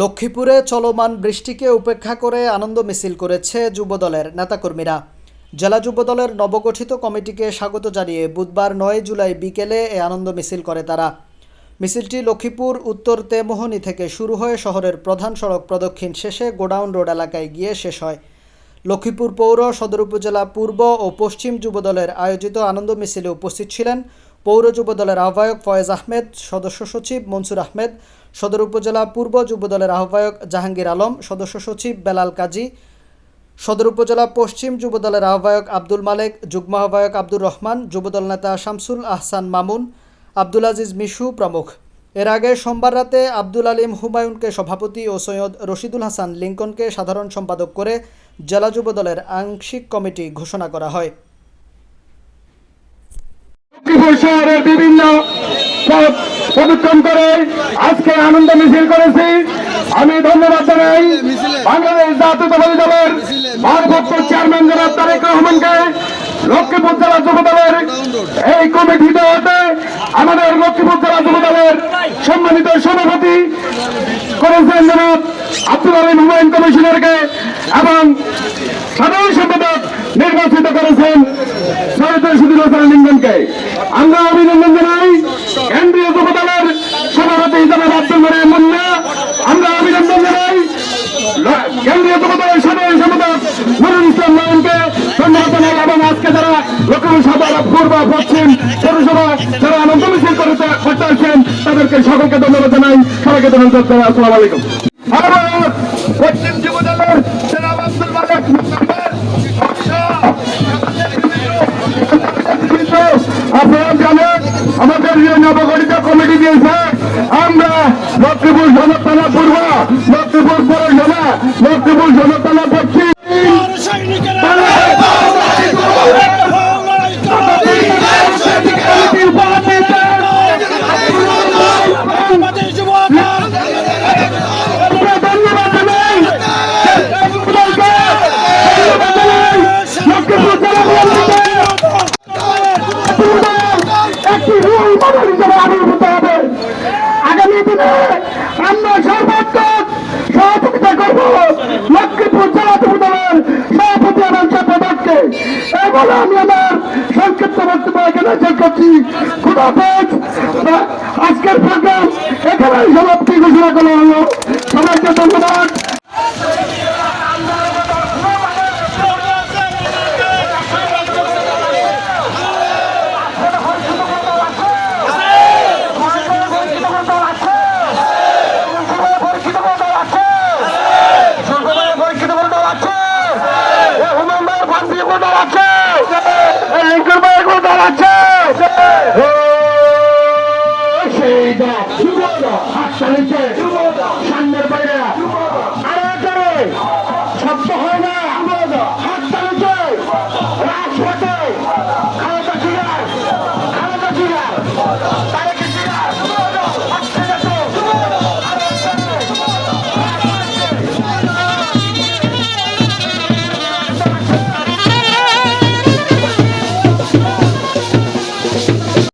লক্ষ্মীপুরে চলমান বৃষ্টিকে উপেক্ষা করে আনন্দ মিছিল করেছে যুবদলের নেতাকর্মীরা। জেলা যুবদলের নবগঠিত কমিটিকে স্বাগত জানিয়ে বুধবার নয় জুলাই বিকেলে এ আনন্দ মিছিল করে তারা। মিছিলটি লক্ষ্মীপুর, উত্তর তেমোহনী থেকে শুরু হয়ে শহরের প্রধান সড়ক প্রদক্ষিণ শেষে গোডাউন রোড এলাকায় গিয়ে শেষ হয়। লক্ষ্মীপুর পৌর সদর উপজেলা পূর্ব ও পশ্চিম যুবদলের আয়োজিত আনন্দ মিছিলে উপস্থিত ছিলেন পৌর যুবদলের আহ্বায়ক ফয়েজ আহমেদ, সদস্য সচিব মনসুর আহমেদ, সদর উপজেলা পূর্ব যুবদলের আহ্বায়ক জাহাঙ্গীর আলম, সদস্য সচিব বেলাল কাজী, সদর উপজেলা পশ্চিম যুব দলের আহ্বায়ক আব্দুল মালেক, যুগ্ম আহ্বায়ক আব্দুর রহমান যুবদল নেতা শামসুল আহসান মামুন, আব্দুল আজিজ মিশু প্রমুখ। এর আগে সোমবার রাতে আব্দুল আলিম হুমায়ুনকে সভাপতি ও সৈয়দ রশিদুল হাসান লিঙ্কনকে সাধারণ সম্পাদক করে জেলা যুবদলের আংশিক কমিটি ঘোষণা করা হয়। লক্ষ্মীপুর শহরের বিভিন্ন পথ প্রদক্ষণ করে আজকে আনন্দ মিছিল করেছি। আমি ধন্যবাদ জানাই বাংলাদেশ জাতীয়তাবাদী দলের ভারপ্রাপ্ত চেয়ারম্যান জনাব তারেক রহমানকে, লক্ষ্মীপুর জেলা যুব দলের এই কমিটিতে হতে আমাদের লক্ষ্মীপুর জেলা যুব দলের সম্মানিত সভাপতি করেছেন জনাব আব্দুল আলিম হুমায়ুন কমিশনারকে এবং সাধারণ সম্পাদক নির্বাচিত করেছেন সৈয়দ রশিদুল হাসান লিঙ্গনকে আমরা অভিনন্দন জানাই কেন্দ্রীয় যুব সভাপতি হিসাবে আব্দুল মারিয়াম মুন্না। আমরা অভিনন্দন জানাই কেন্দ্রীয় যুব সাধারণ সম্পাদক নুরুল ইসলাম সদর পূর্ব, পশ্চিম, পৌরসভা যারা আনন্দ মিছিল করতে তাদেরকে সকলকে ধন্যবাদ জানাই। সবাইকে ধন্যবাদ জানাই। আসসালামু আলাইকুম। আমাদের আবির্ভূত হবে আগামী দিনে আমরা সর্বাত্মক সহযোগিতা করব। লক্ষ্মীপুর জেলা যুবদলের সভাপতি এবং আমি আমার সংক্ষিপ্ত বক্তব্য এখানে শেষ করছি। খুদা আজকের প্রোগ্রাম এখানে সমাপ্তি ঘোষণা করা হলো। সবাইকে ধন্যবাদ। দাঁড়াচ্ছে লিঙ্কুর ভাই এখনও দাঁড়াচ্ছে